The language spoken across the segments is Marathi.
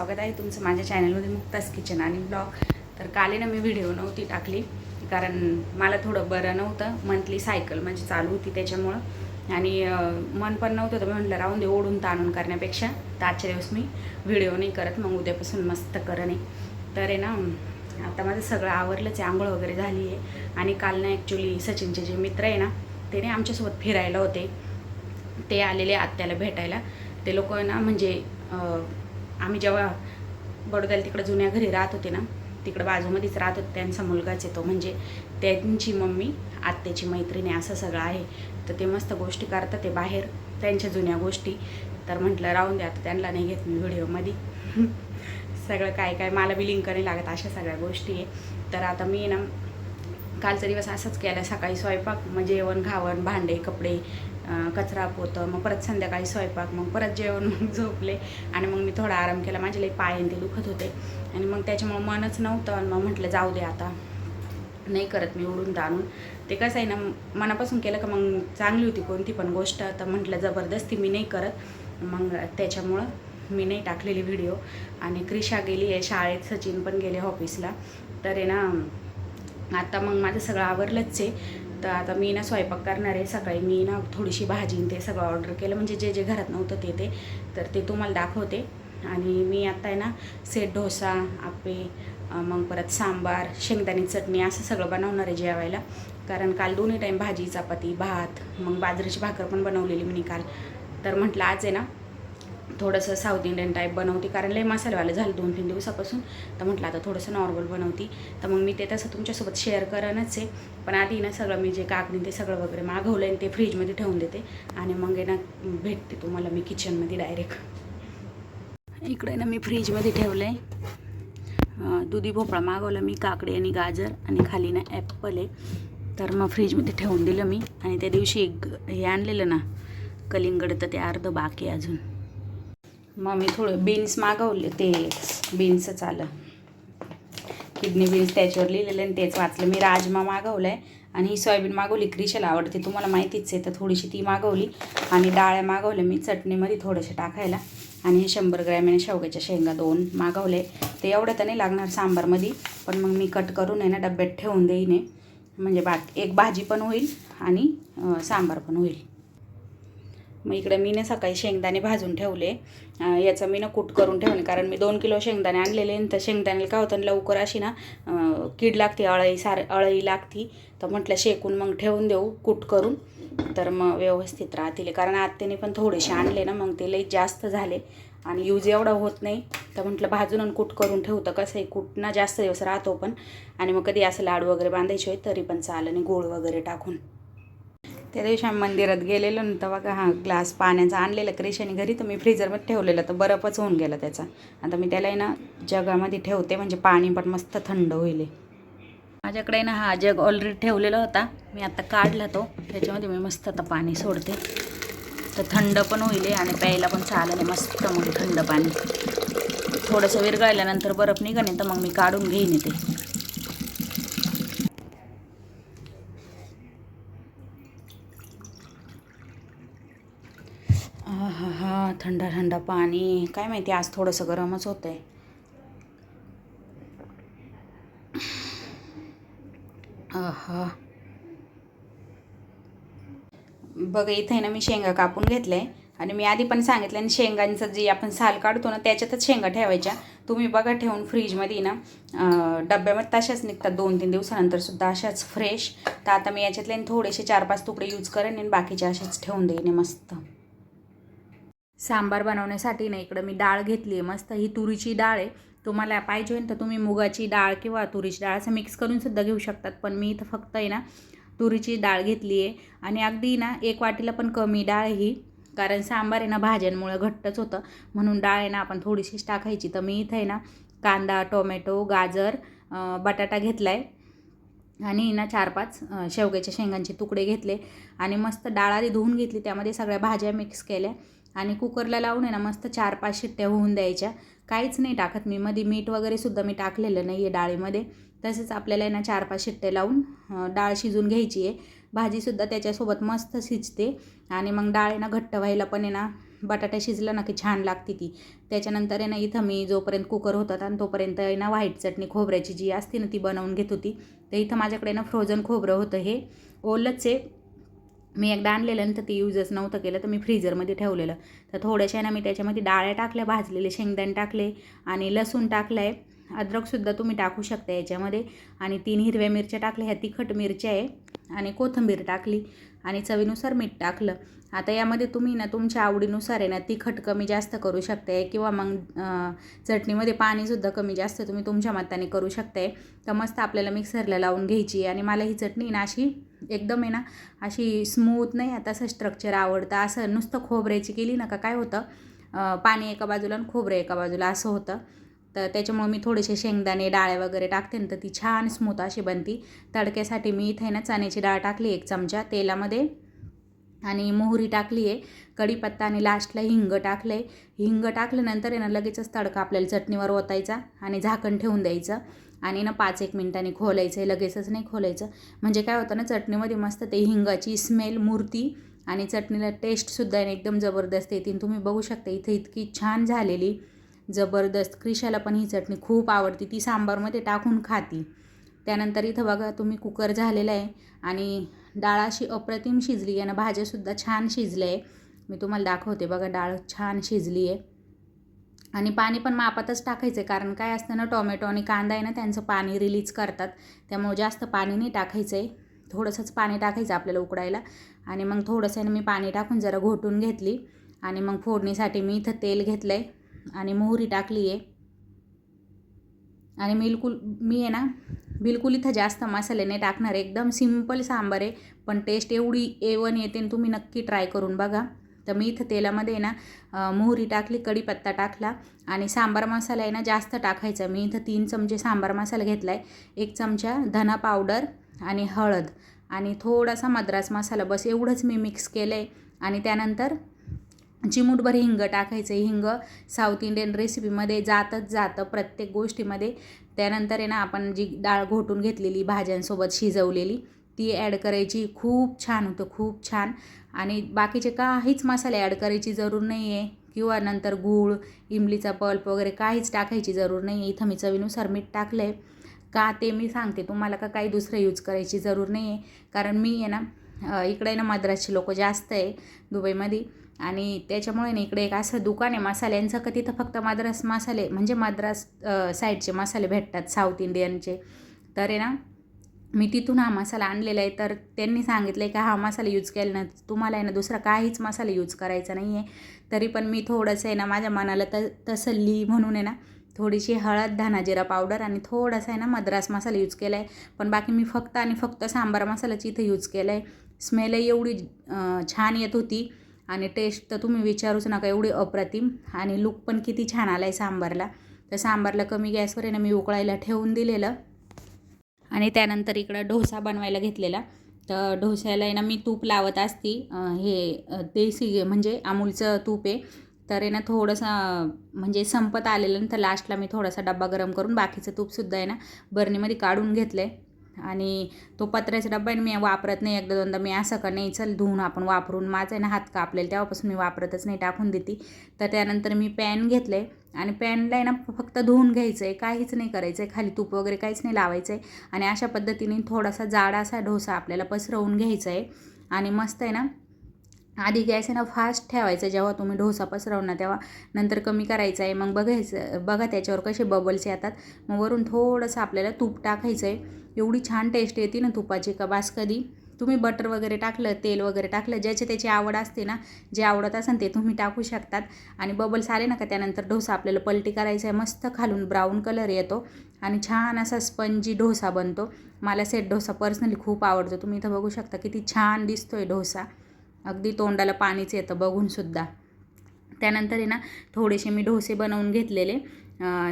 स्वागत आहे तुमचं माझ्या चॅनलमध्ये मुक्तास किचन आणि ब्लॉग. तर काल ना मी व्हिडिओ नव्हती टाकली कारण मला थोडं बरं नव्हतं मंथली सायकल म्हणजे चालू होती त्याच्यामुळं. आणि मन पण नव्हतं तर मी म्हटलं राहून दे ओढून ताणून करण्यापेक्षा. तर आजच्या दिवस मी व्हिडिओ नाही करत मग उद्यापासून मस्त करणे. तर आहे ना आता माझं सगळं आवरलंच आहे आंघोळ वगैरे झाली आहे. आणि काल ना ॲक्च्युली सचिनचे जे मित्र आहे ना ते आमच्यासोबत फिरायला होते. ते आलेले आत्याला भेटायला. ते लोक ना म्हणजे आम्ही जेव्हा बडोद्याला तिकडं जुन्या घरी राहत होते ना तिकडं बाजूमध्येच राहत होते त्यांचा मुलगाच येतो म्हणजे त्यांची मम्मी आत्याची मैत्रिणी असं सगळं आहे. तर ते मस्त गोष्टी करतात ते बाहेर त्यांच्या जुन्या गोष्टी. तर म्हटलं राहून द्या आता त्यांना नाही घेत मी व्हिडिओमध्ये. सगळं काय काय मला बी लिंक नाही लागत अशा सगळ्या गोष्टी आहे. तर आता मी ना कालचा दिवस असंच केला सकाळी स्वयंपाक म्हणजे जेवण घावण भांडे कपडे कचरा पोतं मग परत संध्याकाळी स्वयंपाक मग परत जेवण मग झोपले. आणि मग मी थोडा आराम केला. माझे लई पाय ते दुखत होते. आणि मग त्याच्यामुळं मनच नव्हतं. आणि मग म्हटलं जाऊ दे आता. नाही करत मी उडून ताणून. ते कसं आहे ना मनापासून केलं का मग चांगली होती कोणती पण गोष्ट. तर म्हटलं जबरदस्ती मी नाही करत. मग त्याच्यामुळं मी नाही टाकलेली व्हिडिओ. आणि क्रिशा गेली आहे शाळेत सचिन पण गेले ऑफिसला. तर आहे ना आता मग माझं सगळं आवरलंच आहे. तर आता मी ना स्वयंपाक करणार आहे. सकाळी मी ना थोडीशी भाजी आणि ते सगळं ऑर्डर केलं. म्हणजे जे जे घरात नव्हतं ते ते. तर ते तुम्हाला दाखवते. आणि मी आता आहे ना सेट डोसा आपे मग परत सांबार शेंगदाणी चटणी असं सगळं बनवणार आहे जेवायला. कारण काल दोन्ही टाईम भाजी चपाती भात मग बाजरीची भाकर पण बनवलेली मी काल तर म्हटलं आज आहे ना थोडंसं साऊथ इंडियन टाईप बनवते. कारण लय मसालेवालं झालं दोन तीन दिवसापासून. तर म्हटलं आता थोडंसं नॉर्मल बनवते. तर मग मी ते तसं तुमच्यासोबत शेअर करणच आहे. पण आधी ना सगळं मी जे काकणी ते सगळं वगैरे मागवलं आहे ते फ्रीजमध्ये ठेवून देते. आणि मग आहे ना भेटते तुम्हाला मी किचनमध्ये डायरेक्ट इकडे ना मी फ्रीजमध्ये ठेवलं आहे दुधी भोपळा मागवला मी काकडी आणि गाजर आणि खाली ना ॲप्पल आहे. तर मग फ्रीजमध्ये ठेवून दिलं मी. आणि त्या दिवशी एक हे आणलेलं ना कलिंगड तर ते अर्धं बाकी अजून. मग मी थोडं बीन्स मागवले ते बीन्सच आलं किडनी बीन्स त्याच्यावर लिहिलेलं आणि तेच वाचलं. मी राजमा मागवलं आहे आणि ही सोयाबीन मागवली. क्रिशाला आवडते तुम्हाला माहितीच आहे तर थोडीशी ती मागवली. आणि डाळ्या मागवल्या मी चटणीमध्ये थोडेसे टाकायला. आणि हे शंभर ग्रॅम शेवग्याच्या शेंगा दोन मागवले. ते एवढं तर नाही लागणार सांबारमध्ये पण मग मी कट करून आहे ना डब्यात ठेवून देईन म्हणजे बा एक भाजी पण होईल आणि सांबार पण होईल. मग इकडे मी ना सकाळी शेंगदाणे भाजून ठेवले. याचं मी ना कूट करून ठेवले. कारण मी दोन किलो शेंगदाणे आणलेले आणि त्या शेंगदाण्याला काय होतं लवकर अशी ना कीड लागते अळई सार अळई लागती. तर म्हटलं शेकून मग ठेवून देऊ कूट करून. तर मग व्यवस्थित राहतील. कारण आत्याने पण थोडेसे आणले ना मग ते लई जास्त झाले. आणि यूज एवढा होत नाही. तर म्हटलं भाजून आणि कूट करून ठेवतं कसं आहे कूट ना जास्त दिवस राहतो पण. आणि मग कधी असं लाडू वगैरे बांधायचे होय तरी पण चालेल. आणि गोळ वगैरे टाकून. त्या दिवशी आम्ही मंदिरात गेलेलो ना तेव्हा का हा ग्लास पाण्याचा आणलेला क्रेशाने घरी तर मी फ्रीजरमध्ये ठेवलेलं तर बरफच होऊन गेला त्याचा. आता मी त्याला आहे ना जगामध्ये ठेवते म्हणजे पाणी पण मस्त थंड होईल. माझ्याकडे ना हा जग ऑलरेडी ठेवलेला होता. मी आता काढला तो. त्याच्यामध्ये मी मस्त आता पाणी सोडते. तर थंड पण होईल आणि प्यायला पण चालेल मस्त मग थंड पाणी. थोडंसं विरघळल्यानंतर बर्फ निघाने तर मग मी काढून घेईन ते. हा थंड थंड पाणी. काय माहिती आज थोडंसं गरमच होतं आहे बघ बघा इथे आहे ना मी शेंगा कापून घेतल्या. आहे आणि मी आधी पण सांगितलं आणि शेंगांचं जे आपण साल काढतो ना त्याच्यातच शेंगा ठेवायच्या. तुम्ही बघा ठेवून फ्रीजमध्ये ना डब्यामध्ये तशाच निघतात दोन तीन दिवसानंतर सुद्धा अशाच फ्रेश तर आता मी याच्यातले थोडेसे चार पाच तुकडे यूज करेन आणि बाकीचे असेच ठेवून देईन मस्त. सांबार बनवण्यासाठी ना इकडं मी डाळ घेतली आहे मस्त ही तुरीची डाळ आहे. तुम्हाला पाहिजे तर तुम्ही मुगाची डाळ किंवा तुरीची डाळ असं मिक्स करून सुद्धा घेऊ शकतात पण मी इथं फक्त आहे ना तुरीची डाळ घेतली आहे. आणि अगदी ना एक वाटीला पण कमी डाळ ही कारण सांबार आहे ना भाज्यांमुळं घट्टच होतं. म्हणून डाळ आहे ना आपण थोडीशीच टाकायची. तर मी इथं आहे ना कांदा टोमॅटो गाजर बटाटा घेतला आहे आणि ना चार पाच शेवग्याच्या शेंगांचे तुकडे घेतले. आणि मस्त डाळ आधी धुवून घेतली त्यामध्ये सगळ्या भाज्या मिक्स केल्या. आणि कुकरला लावून आहे ना मस्त चार पाच शिट्ट्या होऊन द्यायच्या. काहीच नाही टाकत मी. मध्ये मीठ वगैरेसुद्धा मी टाकलेलं नाही आहे डाळीमध्ये. तसेच आपल्याला आहे ना चार पाच शिट्ट्या लावून डाळ शिजून घ्यायची आहे. भाजीसुद्धा त्याच्यासोबत मस्त शिजते. आणि मग डाळ आहे ना घट्ट व्हायला पण आहे ना बटाटा शिजला ना की छान लागते ती. त्याच्यानंतर आहे ना इथं मी जोपर्यंत कुकर होतात आणि तोपर्यंत आहे ना व्हाईट चटणी खोबऱ्याची जी असते ना ती बनवून घेत होती. तर इथं माझ्याकडे ना फ्रोझन खोबरं होतं हे. ओलंच आहे. मी एकदा आणलेलं नंतर ते यूजच नव्हतं केलं तर मी फ्रीजरमध्ये ठेवलेलं. तर थोड्याशा ना मी त्याच्यामध्ये डाळ्या टाकल्या भाजलेले शेंगदाणे टाकले आणि लसूण टाकलं आहे अद्रकसुद्धा तुम्ही टाकू शकता याच्यामध्ये. आणि तीन हिरव्या मिरच्या टाकल्या ह्या तिखट मिरच्या आहे. आणि कोथिंबीर टाकली. आणि चवीनुसार मीठ टाकलं. आता यामध्ये तुम्ही ना तुमच्या आवडीनुसार आहे ना तिखट कमी जास्त करू शकताय किंवा मग चटणीमध्ये पाणीसुद्धा कमी जास्त तुम्ही तुमच्या मताने करू शकताय. तर मस्त आपल्याला मिक्सरला लावून घ्यायची आणि मला ही चटणी ना अशी एकदम आहे ना अशी स्मूथ नाही आता असं स्ट्रक्चर आवडतं. असं नुसतं खोबऱ्याची केली ना का काय होतं पाणी एका बाजूला आणि खोबरं एका बाजूला असं होतं. तर त्याच्यामुळे मी थोडेसे शेंगदाणे डाळे वगैरे टाकते ना तर ती छान स्मूथ अशी बनती. तडक्यासाठी मी इथे ना चण्याची डाळ टाकली एक चमचा तेलामध्ये आणि मोहरी टाकली आहे. कढीपत्ता आणि लास्टला हिंग टाकलं आहे हिंग टाकल्यानंतर आहे ना लगेचच तडका आपल्याला चटणीवर ओतायचा आणि झाकण ठेवून द्यायचं आणि ना पाच एक मिनटांनी खोलायचं आहे लगेचच नाही खोलायचं. म्हणजे काय होतं ना चटणीमध्ये मस्त ते हिंगाची स्मेल मूर्ती आणि चटणीला टेस्टसुद्धा आहे ना एकदम जबरदस्त येते. तुम्ही बघू शकता इथे इतकी छान झालेली जबरदस्त. क्रिशाला पण ही चटणी खूप आवडते. ती सांबारमध्ये टाकून खाती. त्यानंतर इथं बघा तुम्ही कुकर झालेला आहे आणि डाळ अशी अप्रतिम शिजली आहे ना भाज्यासुद्धा छान शिजल्या आहे. मी तुम्हाला दाखवते बघा डाळ छान शिजली आहे. आणि पाणी पण मापातच टाकायचं आहे कारण काय असतं ना टोमॅटो आणि कांदा आहे ना त्यांचं पाणी रिलीज करतात. त्यामुळे जास्त पाणी नाही टाकायचं आहे थोडंसंच पाणी टाकायचं आपल्याला उकडायला. आणि मग थोडंसं ना मी पाणी टाकून जरा घोटून घेतली. आणि मग फोडणीसाठी मी इथं तेल घेतलं आहे आणि मोहरी टाकली आहे. आणि बिलकुल मी आहे ना बिलकुल इथं जास्त मसाले नाही टाकणार एकदम सिंपल सांबार आहे पण टेस्ट एवढी ए वन येते आणि तुम्ही नक्की ट्राय करून बघा. तर मी इथं तेलामध्ये आहे ना मोहरी टाकली कढीपत्ता टाकला आणि सांबार मसाला आहे ना जास्त टाकायचा. मी इथं तीन चमचे सांबार मसाला घेतला आहे एक चमचा धना पावडर आणि हळद आणि थोडासा मद्रास मसाला. बस एवढंच मी मिक्स केलं आहे आणि त्यानंतर चिमूटभर हिंग टाकायचं. हिंग साऊथ इंडियन रेसिपीमध्ये जातच जातं प्रत्येक गोष्टीमध्ये. त्यानंतर आहे ना आपण जी डाळ घोटून घेतलेली भाज्यांसोबत शिजवलेली ती ॲड करायची. खूप छान होतं खूप छान. आणि बाकीचे काहीच मसाले ॲड करायची जरूर नाही आहे किंवा नंतर गूळ इमलीचा पल्प वगैरे काहीच टाकायची जरूर नाही आहे इथं मी चवीनुसार मीठ टाकलं आहे का ते मी सांगते तुम्हाला का काही दुसरं यूज करायची जरूर नाही आहे कारण मी आहे ना इकडे ना मद्रासची लोक जास्त आहे दुबईमध्ये. आणि त्याच्यामुळे ना इकडे एक असं दुकान आहे मसाल्यांचं का तिथं फक्त मद्रास मसाले म्हणजे मद्रास साईडचे मसाले भेटतात साऊथ इंडियनचे. तर आहे ना मी तिथून हा मसाला आणलेला आहे. तर त्यांनी सांगितलं आहे की हा मसाला यूज केला ना तुम्हाला आहे ना दुसरा काहीच मसाला यूज करायचा नाही आहे तरी पण मी थोडंसं आहे ना माझ्या मनाला त तसल्ली म्हणून आहे ना थोडीशी हळद धाना जिरा पावडर आणि थोडासा आहे ना मद्रास मसाला यूज केला आहे पण बाकी मी फक्त आणि फक्त सांबार मसाल्याची इथं यूज केला आहे स्मेलही एवढी छान येत होती आणि टेस्ट तर तुम्ही विचारूच नका एवढी अप्रतिम आणि लुक पण किती छान आला आहे सांबारला. तर सांबारला कमी गॅसवर आहे ना मी उकळायला ठेवून दिलेलं. आणि त्यानंतर इकडं डोसा बनवायला घेतलेला. तर डोस्याला आहे ना मी तूप लावत असती हे देसी म्हणजे अमूलचं तूप आहे. तर आहे ना थोडंसं म्हणजे संपत आलेलं तर लास्टला मी थोडासा डब्बा गरम करून बाकीचं तूपसुद्धा आहे ना बरणीमध्ये काढून घेतलं आहे आणि तो पत्र्याचा डब्बा आहे मी वापरत नाही एकदा दोनदा. मी असं का नाही चल धुवून आपण वापरून माझं आहे ना हात कापलेला तेव्हापासून मी वापरतच नाही टाकून देते. तर त्यानंतर मी पॅन घेतलं आहे आणि पॅनला आहे ना फक्त धुवून घ्यायचं आहे काहीच नाही करायचं आहे खाली तूप वगैरे काहीच नाही लावायचं आहे आणि अशा पद्धतीने थोडासा जाडा असा डोसा आपल्याला पसरवून घ्यायचा आहे आणि मस्त आहे ना आधी गॅस आहे ना फास्ट ठेवायचा जेव्हा तुम्ही डोसा पसरवणार तेव्हा नंतर कमी करायचं आहे. मग बघायचं बघा त्याच्यावर कसे बबल्स येतात. मग वरून थोडंसं आपल्याला तूप टाकायचं आहे एवढी छान टेस्ट येते ना तुपाची का बास कधी. तुम्ही बटर वगैरे टाकलं तेल वगैरे टाकलं ज्याची त्याची आवड असते ना जे आवडत असेल ते तुम्ही टाकू शकतात. आणि बबल्स आले ना का त्यानंतर डोसा आपल्याला पलटी करायचा आहे. मस्त खालून ब्राऊन कलर येतो. आणि छान असा स्पंजी डोसा बनतो. मला सेट डोसा पर्सनली खूप आवडतो. तुम्ही इथं बघू शकता किती छान दिसतोय डोसा. अगदी तोंडाला पाणीच येतं बघूनसुद्धा त्यानंतर आहे ना थोडेसे मी डोसे बनवून घेतलेले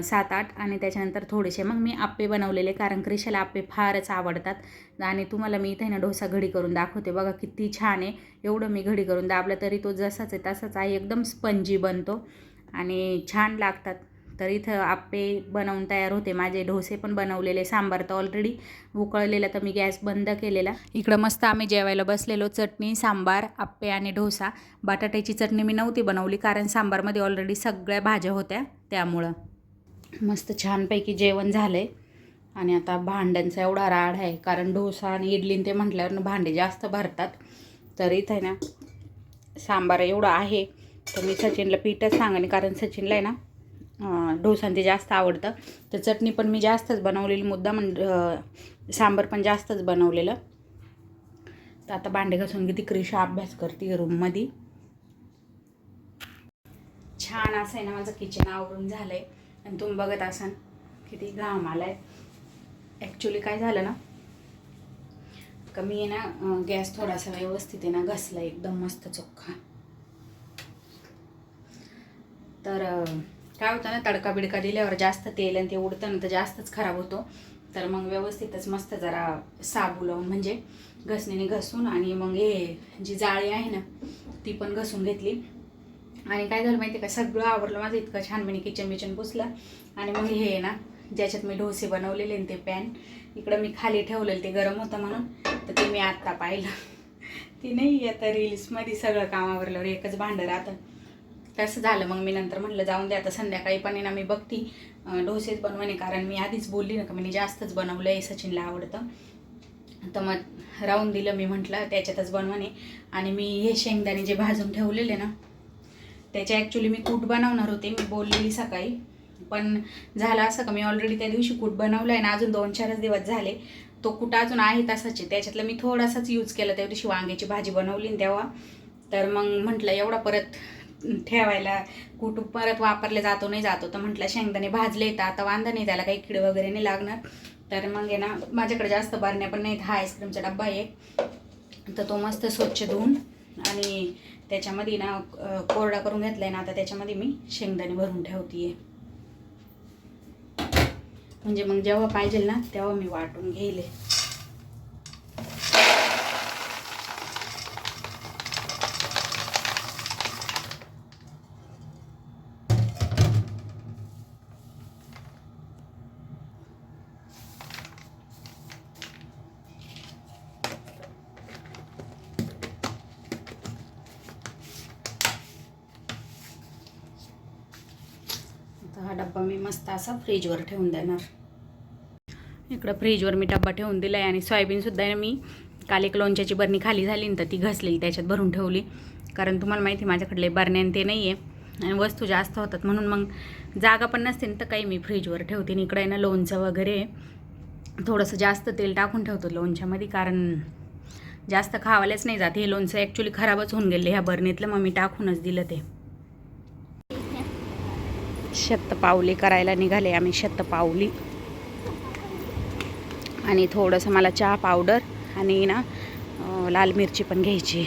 सात आठ आणि त्याच्यानंतर थोडेसे मग मी आप्पे बनवलेले कारण क्रिशाला आप्पे फारच आवडतात. आणि तुम्हाला मी इथे ना डोसा घडी करून दाखवते. बघा किती छान आहे. एवढं मी घडी करून दाबलं तरी तो जसाच आहे तसाच आहे. एकदम स्पंजी बनतो आणि छान लागतात. तर इथं आप्पे बनवून तयार होते. माझे डोसे पण बनवलेले सांबार तर ऑलरेडी उकळलेला तर मी गॅस बंद केलेला. इकडं मस्त आम्ही जेवायला बसलेलो चटणी सांबार आप्पे आणि ढोसा बटाट्याची चटणी मी नव्हती बनवली कारण सांबारमध्ये ऑलरेडी सगळ्या भाज्या होत्या त्यामुळं. मस्त छानपैकी जेवण झालं आहे आणि आता भांड्यांचा एवढा राड आहे कारण डोसा आणि इडलीन ते म्हटल्यावर भांडे जास्त भरतात. तर इथं आहे ना सांबार एवढं आहे. तर मी सचिनला पीठच सांगेन कारण सचिनला आहे ना अं, डोसा आणि ते जास्त आवडतं. तर चटणी पण मी जास्तच बनवलेली मुद्दा म्हण सांबार पण जास्तच बनवलेलं. तर आता भांडे घासून किती क्रिशा अभ्यास करते रूममध्ये छान असं आहे ना माझं किचन आवरून झालं आहे आणि तुम्ही बघत असाल किती घाम आला आहे ॲक्च्युली काय झालं ना का मी आहे ना गॅस थोडासा व्यवस्थित आहे ना घासला एकदम मस्त चोख्खा तर काय होतं ना तडका बिडका दिल्यावर जास्त तेल आणि ते उडतं ना तर जास्तच खराब होतो. तर मग व्यवस्थितच मस्त जरा साबू लावून म्हणजे घसणीने घसून आणि मग हे जी जाळी आहे ना ती पण घसून घेतली. आणि काय झालं माहिती आहे का सगळं आवरलं माझं इतकं छान मी किचन बिचन पुसलं. आणि मग हे आहे ना ज्याच्यात मी डोसे बनवलेले आणि ते पॅन इकडं मी खाली ठेवलेलं ते गरम होतं म्हणून तर ते मी आत्ता पाहिलं. ती नाही आता रील्समध्ये सगळं काम आवरल्यावर एकच भांडं राहतं. तसं झालं. मग मी नंतर म्हटलं जाऊन दे आता संध्याकाळी पण आहे ना मी बघती डोसेच बनवणे कारण मी आधीच बोलली ना का मी जास्तच बनवलं आहे सचिनला आवडतं. तर मग राहून दिलं मी म्हटलं त्याच्यातच बनवणे. आणि मी हे शेंगदाणे जे भाजून ठेवलेले ना त्याचे ॲक्च्युली मी कूट बनवणार होते मी बोललेली सकाळी. पण झालं असं का मी ऑलरेडी त्या दिवशी कूट बनवलं आहे ना अजून दोन चारच दिवस झाले. तो कूट अजून आहे तसाचे त्याच्यातलं मी थोडासाच यूज केला. त्या दिवशी वांग्याची भाजी बनवली तेव्हा. तर मग म्हटलं एवढा परत ठेवायला कूट परत वापरले जातो नाही जातो. तर म्हटलं शेंगदाणे भाजले तर आता वांदा नाही त्याला काही किड वगैरे नाही लागणार. तर मग आहे ना माझ्याकडे जास्त बारण्या पण नाहीत हा आईस्क्रीमचा डब्बा आहे तर तो मस्त स्वच्छ धुवून आणि त्याच्यामध्ये ना कोरडा करून घेतला आहे ना आता त्याच्यामध्ये मी शेंगदाणे भरून ठेवते म्हणजे मग जेव्हा पाहिजे ना तेव्हा मी वाटून घेईल. असा फ्रीजवर ठेवून देणार. इकडं फ्रीजवर मी डब्बा ठेवून दिला आहे आणि सोयाबीनसुद्धा मी. काल एक लोणच्याची बरणी खाली झाली ना तर ती घसलेली त्याच्यात भरून ठेवली. कारण तुम्हाला माहिती आहे, माझ्याकडले बरण्यान ते नाही आहे आणि वस्तू जास्त होतात म्हणून मग जागा पण नसते ना तर काही मी फ्रीजवर ठेवते. आणि इकडं आहे ना लोणचं वगैरे. थोडंसं जास्त तेल टाकून ठेवतो लोणच्यामध्ये कारण जास्त खावायलाच नाही जात. हे लोणचं ॲक्च्युली खराबच होऊन गेले ह्या बरणीतलं. मग मी टाकूनच दिलं ते. शतपावली करायला निघाले आम्ही शतपावली. आणि थोडंसं मला चहा पावडर आणि ना लाल मिरची पण घ्यायची.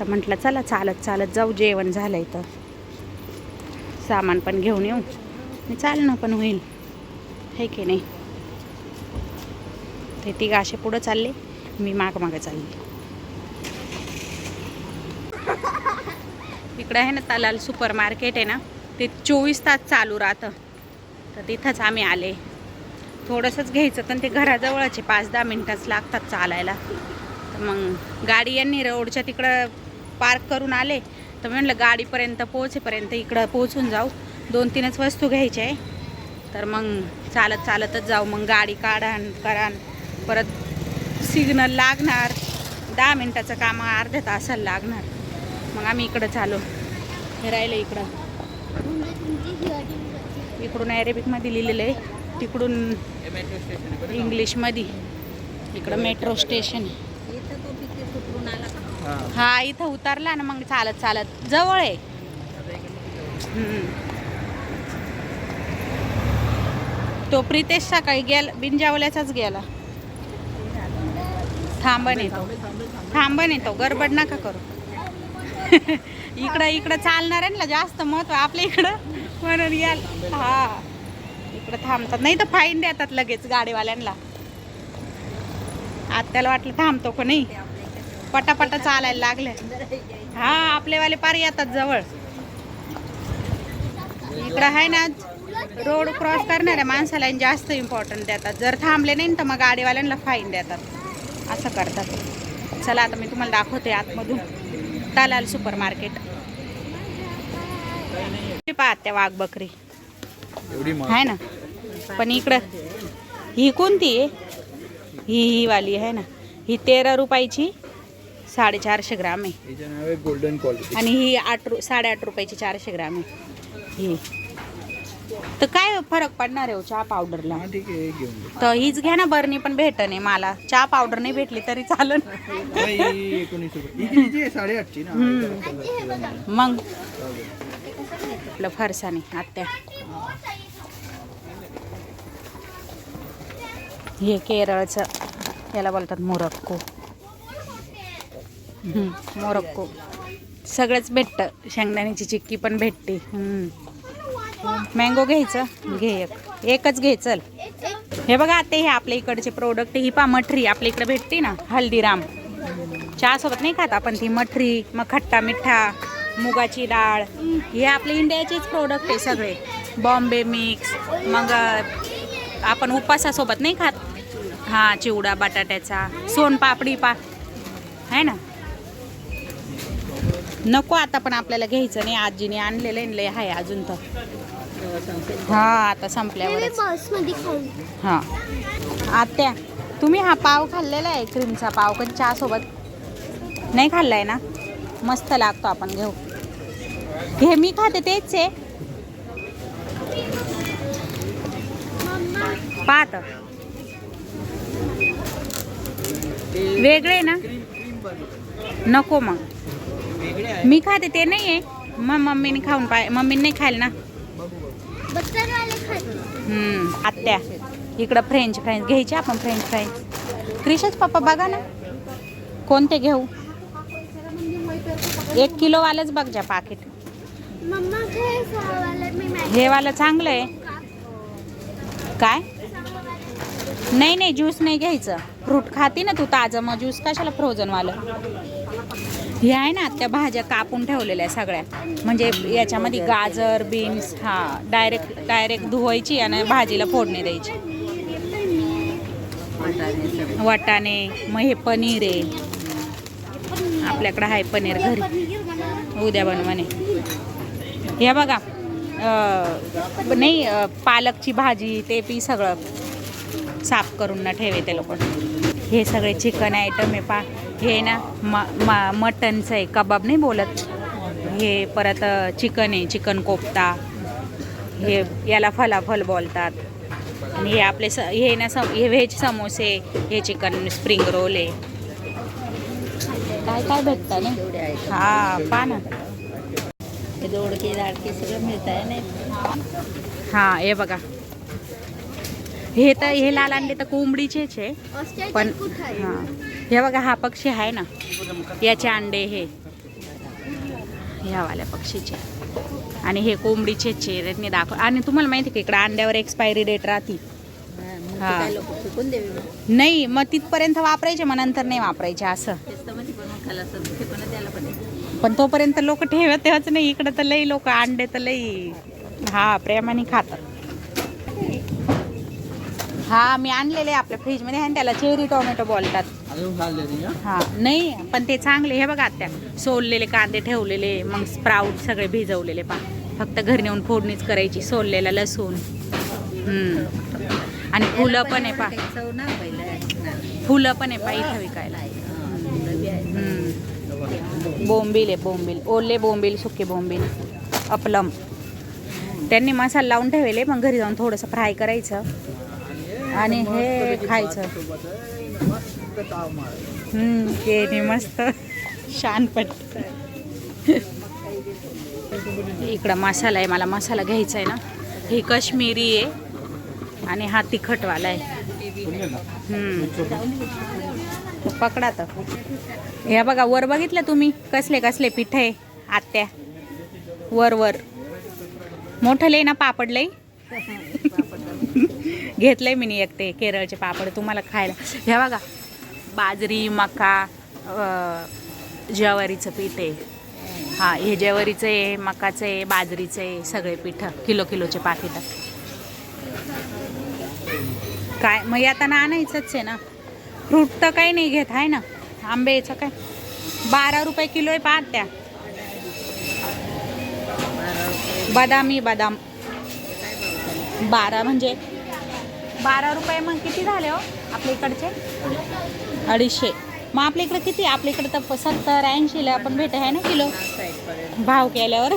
तर म्हटलं चला चालत चालत जाऊ जेवण झालं तर. सामान पण घेऊन येऊ. आणि चालणं पण होईल. हे की नाही? ते ती असे पुढं चालले मी माग मागं चालले. इकडं आहे ना तालाल सुपर मार्केट आहे ना? ते चोवीस तास चालू राहतं. तर तिथंच आम्ही आले. थोडंसंच घ्यायचं पण ते घराजवळचे पाच दहा मिनटंच लागतात चालायला. तर मग गाडी यांनी रोडच्या तिकडं पार्क करून आले. तर मी म्हटलं गाडीपर्यंत पोहोचेपर्यंत इकडं पोहोचून जाऊ. दोन तीनच वस्तू घ्यायच्या आहे. तर मग चालत चालतच जाऊ. मग गाडी काढा करान. करा परत सिग्नल लागणार. दहा मिनटाचं काम अर्ध्या तासाला लागणार. मग आम्ही इकडं चालू. हे राहिलं इकडं. इकडून अरेबिकमध्ये लिहिलेलं आहे. तिकडून इंग्लिशमध्ये. इकडं मेट्रो स्टेशन आहे. हा इथं उतरला ना मग चालत चालत जवळ आहे. तो प्रितेश सकाळी गेला बिनजावल्याचाच गेला. थांबण येतो. थांबण येतो गडबड नका करू. इकडं इकडं चालणार आहे ना जास्त महत्त्व आपल्या इकडं. म्हणून याल. हा. इकडं थांबतात. नाही तर फाईन देतात लगेच गाडीवाल्यांना. आत्याला वाटलं थांबतो का नाही? पटापटा चालायला लागले. हा आपलेवाले पार येतात जवळ. इकडं आहे ना रोड क्रॉस करणाऱ्या माणसाला जास्त इम्पॉर्टंट देतात. जर थांबले नाही तर मग गाडीवाल्यांना फाईन देतात. असं करतात. चला आता मी तुम्हाला दाखवते आतमधून. दलाल सुपर मार्केट पाहत त्या वाघ बकरी. आहे ना? पण इकडं ही कोणती आहे? ही ही वाली आहे ना? ही तेरा रुपयाची साडेचारशे ग्राम आहे. गोल्डन क्वालिटी आणि ही आठ रु साडेआठ रुपयाची चारशे ग्राम आहे. ही. तर काय फरक पडणार आहे हो चहा पावडरला हा ठीक आहे घेऊन घे. तर हीच घ्या ना बरणी पण भेट नाही मला. चहा पावडर नाही भेटली तरी चालन हा, ही एकोणीस रुपये. ही कितीची आहे? साडेआठची ना? मग? आपलं फरसाने आत्या. हे केरळचं याला बोलतात मोरक्को. हम्म, मोरक्को. सगळंच भेटतं. शेंगदाण्याची चिक्की पण भेटते. मँगो घ्यायचं घे एक. एकच घे चल. हे बघा आता हे आपल्या इकडचे प्रोडक्ट ही पा मठरी. आपल्या इकडे भेटते ना हल्दीराम. चहासोबत नाही खात आपण ती मठरी मग खट्टा मिठा मुगाची डाळ. हे आपले इंडियाचेच प्रोडक्ट आहे सगळे. बॉम्बे मिक्स मग आपण उपासासोबत नाही खात. हां चिवडा बटाट्याचा. सोनपापडी पा. आहे ना? नको आता पण आपल्याला घ्यायचं नाही आजीने आणलेलं आहे लय आहे अजून तर. हा आता खाऊ. हां. आत्या तुम्ही हा पाव खाल्लेला आहे क्रीमचा पाव कधी चहासोबत नाही खाल्लाय ना? मस्त लागतो आपण घेऊ. हे मी खाते तेच आहे. पाहत. वेगळे ना? नको मग. मी खाते ते नाही आहे मग मम्मीने खाऊन पाय मम्मीने नाही खायला ना. हम्म, आत्या. इकडं फ्रेंच फ्राईज घ्यायचे आपण फ्रेंच फ्राईज क्रिशच पप्पा बघा ना. कोणते घेऊ? एक किलोवालंच बघ जा पाकिट हे वालं चांगलं आहे. काय? नाही नाही ज्यूस नाही घ्यायचं. फ्रूट खाते ना तू ताजं मग ज्यूस कशाला फ्रोझनवालं हे आहे ना त्या भाज्या कापून ठेवलेल्या सगळ्या. म्हणजे याच्यामध्ये गाजर बीन्स हा डायरेक्ट डायरेक्ट धुवायची आणि भाजीला फोडणी द्यायची. वाटाणे मग हे पनीर आहे. आपल्याकडं आहे पनीर घरी. उद्या बनवाने हे बघा नाही पालकची भाजी ते पी सगळं साफ करून ना ठेवे ते लोक. हे सगळे चिकन आयटम आहे पा हे ना म म मटनचं आहे कबाब नाही बोलत. हे परत चिकन आहे चिकन कोफ्ता. हे याला फलाफल बोलतात. आणि हे आपले स हे ना सम हे व्हेज समोसे हे चिकन स्प्रिंग रोल आहे. काय काय भेटतं ना हा पा ना. दोडके दाडके सगळं मिळत आहे नाही? हा हे बघा. हे तर हे लाल अंडे तर कोंबडीचेच आहे. पण हा. हे बघा हा पक्षी आहे ना. याचे अंडे हे. ह्यावाल्या पक्षीचे. आणि हे कोंबडीचेच आहे त्यांनी दाखव आणि तुम्हाला माहिती आहे का इकडं अंड्यावर एक्सपायरी डेट राहते. हा. नाही मग तिथपर्यंत वापरायचे मग नंतर नाही वापरायचे असं. पण तोपर्यंत लोक ठेवत तेव्हाच नाही इकडं तर लई लोक अंडे तर लई हा प्रेमाने खातात. हा मी आणलेले आपल्या फ्रीजमध्ये आहे ना, त्याला चेरी टोमॅटो बोलतात. हा नाही पण ते चांगले हे बघा त्या सोललेले कांदे ठेवलेले मग स्प्राऊट सगळे भिजवलेले पा फक्त घरी नेऊन फोडणीच करायची सोललेला लसूण. आणि फुलं पण आहे पा फुलं पण आहे पा इथं विकायला. हम्म. बोंबील आहे बोंबील. ओले बोंबील सुके बोंबील. अपलम. त्यांनी मसाला लावून ठेवले मग घरी जाऊन थोडंसं फ्राय करायचं. आणि हे खायचं. ते हम्म, मस्त. शान पट इकडं मसाला आहे मला मसाला घ्यायचा आहे ना. ही काश्मीरी आहे आणि हा तिखटवाला आहे. हम्म. पकडा तर ह्या बघा वर बघितलं तुम्ही? कसले कसले पिठ आहे? आत्या. वर वर. मोठं लय ना पापड लय? घेतलंय मी एक ते केरळचे पापड तुम्हाला खायला. हे बघा बाजरी मका ज्वारीचं पीठ आहे. हा हे ज्वारीचं आहे मकाचं आहे बाजरीचं आहे सगळे पीठ किलो किलोचे पाकिट. काय मग येताना आणायचंच आहे ना. फ्रूट तर काही नाही घेत आहे ना. आंब्याचं काय? बारा रुपये किलो आहे पाहत्या बदामी बदाम. बारा म्हणजे? बारा रुपये मग किती झाले हो आपल्या इकडचे? अडीचशे. मग आपल्या इकडे किती? आपल्या इकडे तर सत्तर ऐंशीला आपण भेट आहे ना किलो? भाव केल्यावर.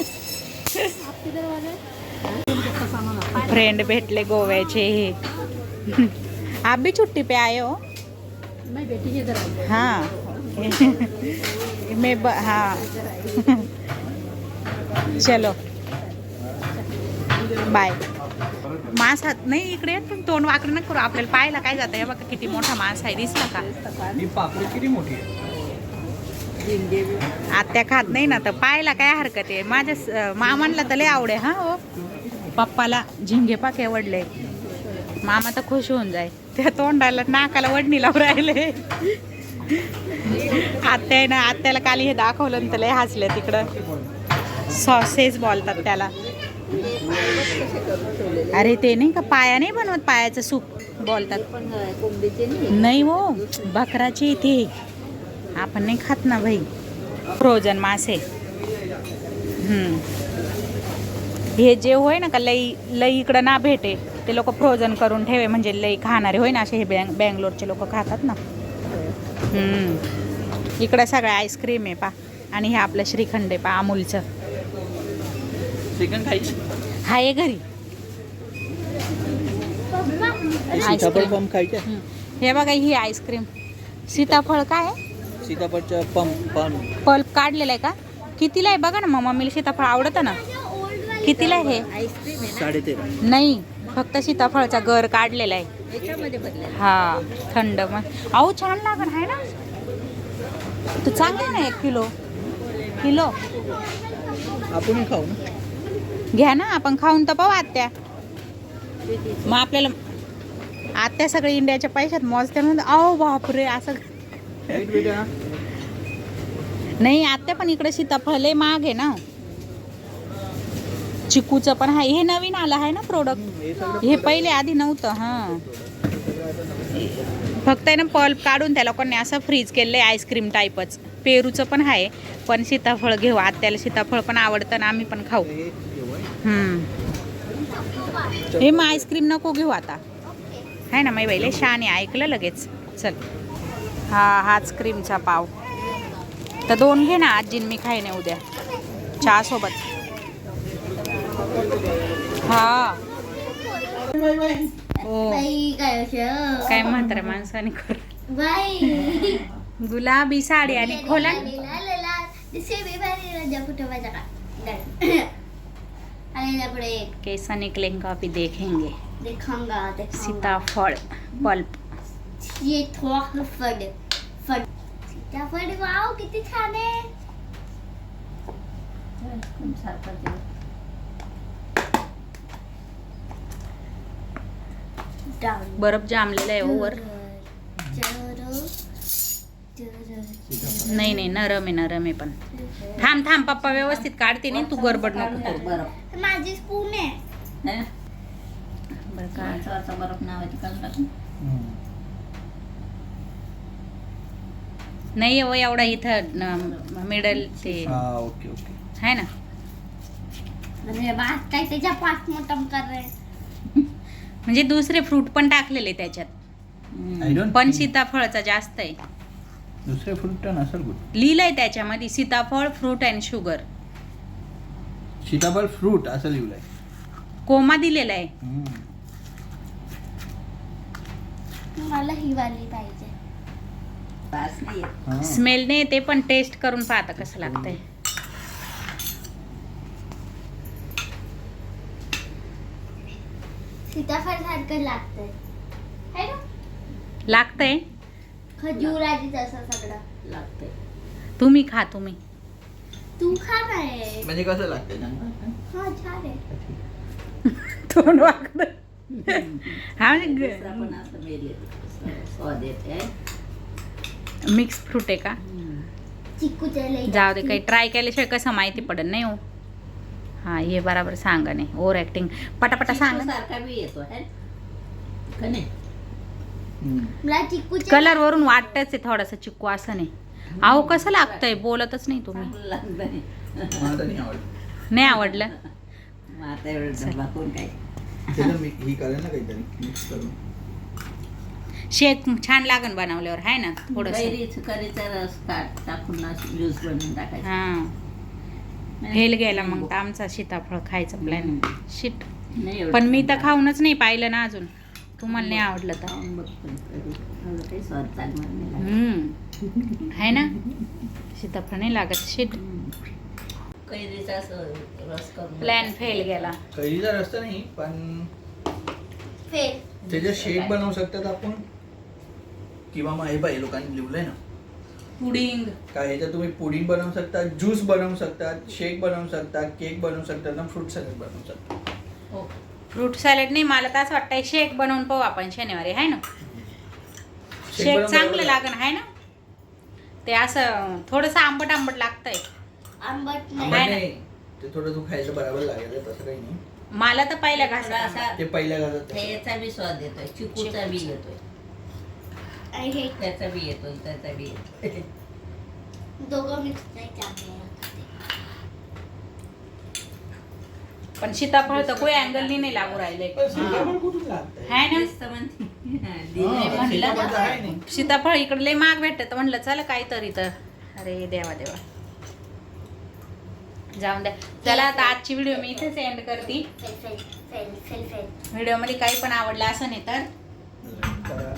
फ्रेंड भेटले गोव्याचे. हे आप भी छुट्टी पे आए हो? मैं हाँ. ब हाँ. चलो. बाय मांस हात नाही इकडे पण तोंड वाकडं नाही करू. आपल्याला पाहायला काय जातं? हे बघा किती मोठा मांस आहे दिसला का? पापडी किती मोठी आहे झिंगे भी आत्या खात नाही ना तर पाहायला काय हरकत आहे? माझ्या मामांना तर लय आवडे हा हो. पप्पाला झिंगे पाक आवडले मामा तर खुश होऊन जाय. त्या तोंडाला नाकाला वडणी लावून राहिले. आत्या आहे ना आत्याला काल हे दाखवलं ना तर लय हसले तिकडं. सॉसेस बोलतात त्याला. अरे ते नाही का पाया नाही बनवत पायाचं सूप बोलतात. नाही हो बकराची इथे. आपण नाही खात ना भाई फ्रोजन मासे. हे जे होय ना का लई लई इकडं ना भेटे ते लोक फ्रोजन करून ठेवे म्हणजे लई खाणारे होय ना असे हे बँग बँगलोरचे लोक खातात ना. इकडं सगळं आईस्क्रीम आहे पा. आणि हे आपलं श्रीखंड आहे पा अमूलचं. श्रीखंड खायचं? हा आहे घरी. सीताफळ आईस्क्रीम पंप खायचे? हम्म. हे बघा ही आईस्क्रीम सीताफळ काय आहे? सीताफळचं पंप पल्प काढलेला आहे का? कितीला आहे? बघा ना मग मम्मीला सीताफळ आवडतं ना. कितीला आहे हे नाही फक्त सीताफळचा गर काढलेला आहे. हा थंड मग अहो छान लागण आहे ना. तू चांगला ना एक किलो? किलो? आपण खाऊ ना. घ्या ना आपण खाऊन तर पाहू आत्या. मग आपल्याला आत्या सगळे इंडियाच्या पैशात मोजते म्हणून अहो बापरे असं नाही आत्या पण इकडे सीताफळ लय महाग आहे ना. चिकूचं पण आहे. हे नवीन आलं आहे ना प्रोडक्ट हे हे पहिले आधी नव्हतं हां. फक्त आहे ना पल्प काढून त्या लोकांनी असं फ्रीज केलं आहे आईस्क्रीम टाईपच पेरूचं पण आहे पण सीताफळ घेऊ. आत्याला सीताफळ पण आवडतं ना आम्ही पण खाऊ. हे मग आईस्क्रीम नको घेऊ आता. आहे ना माई बाईले शाने ऐकलं लगेच. चल. हा हाच क्रीमचा पाव. तर दोन घे ना आजीन मी खाईने उद्या. चहा सोबत हा. हो काय असं? माणसाने गुलाबी साडी आणि खोला कैसा निकलेगा अभी देखेंगे। देखांगा देखांगा सीताफळ पल्प ये थोक फड फड सीताफळ वाव किती छान। आहे सारखं ते डाऊन बर्फ जामलेला आहे हो वर नाही नाही नरम आहे नरम आहे पण। थांब थांब पप्पा व्यवस्थित काढते नाही तू गडबड नको करू। बरं माझी स्पून आहे? बरं का माणसाचा बरफ नावाची काढून टाकून. नाही हो एवढा इथं मिडल ते. हा ओके ओके. आहे ना? म्हणजे भात काय त्याच्या पाच मोठम कर रहे म्हणजे दुसरे फ्रूट पण टाकलेले त्याच्यात. पण सीताफळचा जास्त आहे. दुसरे फ्रूट नसेल लिहिलंय त्याच्यामध्ये sitaphal fruit and sugar sitaphal fruit असं लिहिलंय. कोमा दिलेला आहे. हम्म. मला ही वाली पाहिजे. पास नाही. येत. हा. स्मेल नाही ते पण टेस्ट करून पाहता कसं लागतंय. सीताफळ सारखं लागतंय. है ना? लागतंय? खजूराची तसं सगळं. लागतंय. तुम्ही खा तुम्ही. तू खा नाही म्हणजे कसं लागतं हा छान आहे. तोंड वाकडं. हा म्हणजे दुसरा पण असं मेल येते. स्वाद येते आहे. मिक्स फ्रूट आहे का? लई जाऊ दे काही ट्राय केल्याशिवाय कसं माहिती पडत नाही हो. हा हे बराबर सांगा नाही. ओव्हर ऍक्टिंग पटापटा सांगा. चिकू सारखा बी येतो है? का नाही. मला कलर वरून वाटतच आहे थोडासा चिक्कू असं नाही. अहो कसं लागतंय? बोलतच नाही तुम्ही. मला नाही आवडत नाही आवडलं? मग आता एवढं डबा कोण काय? त्याचं मी ही करेन ना काहीतरी मिक्स करून. शेक छान लागन बनवल्यावर आहे ना थोडस. कैरी सुकारीचा रस काट टाकून ज्यूस बनवून टाकायचा. हा. फेल गेला मग तर आमचा सीताफळ खायचा प्लॅन शिट नाही एवढं पण मी तर. खाऊनच नाही पाहिलं ना अजून. तुम्हाला नाही आवडलं तर. आहे ना? सीताफळ नाही लागत शिट प्लॅन फेल गेला. कैरीचा रस्ता नाही पण फेल त्याचे शेक बनवू शकतात आपण. किंवा मग हे पाहिजे लोकांनी लिहिलंय ना. पुडिंग. काय ह्याच्यात तुम्ही पुडिंग बनवू शकता ज्यूस बनवू शकतात शेक बनवू शकता केक बनवू शकतात ना फ्रूट सॅलड बनवू शकता. फ्रूट सॅलड नाही मला तर असं वाटतंय शेक बनवून पाहू आपण शनिवारी आहे ना? शेक चांगलं. लागन आहे ना? ते असं थोडंसं आंबट आंबट लागतंय. आंबट नाही? नाही. ते थोडं तू खायचं बरोबर लागेल तसं काही नाही. मला तर पहिल्या थोडा घासा असा ते पहिल्या घालत याचा बी स्वाद येतोय चिकूचा बी येतोय. आणि हे. त्याचा बी येतोय त्याचा बी येतोय. दोघं मिक्स नाही पण सीताफळ तर કોઈ अँगलनी नाही लागू राहिले. कुठून लागतंय? आहे ना म्हणलं. सीताफळ इकडे लय माग भेटत. म्हणलं चला काहीतरी तर. अरे देवा देवा. जाऊन द्या. चला आता आजची व्हिडिओ मी इथेच एंड करते. व्हिडिओमध्ये काही पण आवडलं असं नाही तर. करा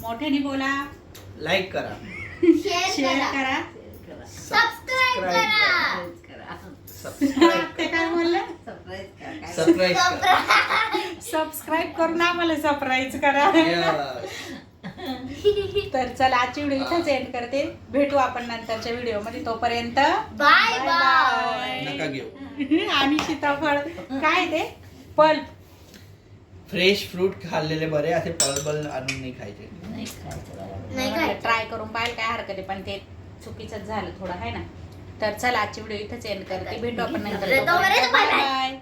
मोठ्याने बोला. लाईक करा. शेअर करा. करा करा. सबस्क्राईब करा. ते काय बोललं? सरप्राईज सबस्क्राईब करून आम्हाला सरप्राईज करा. तर चला आजची व्हिडिओ इथेच एंड करते. भेटू आपण नंतरच्या व्हिडिओमध्ये तोपर्यंत बाय बाय घेऊ. आणि सीताफळ. काय ते? पल्प. फ्रेश फ्रूट खाल्लेले बरे असे पळबल आणून नाही खायचे. नाही खायचं. बरोबर. नाही काय ट्राय करून पाहायला काय हरकत आहे पण ते चुकीचंच झालं थोडं आहे ना? तर चला आजची व्हिडिओ इथेच एंड करते. भेटू आपण नंतर. बाय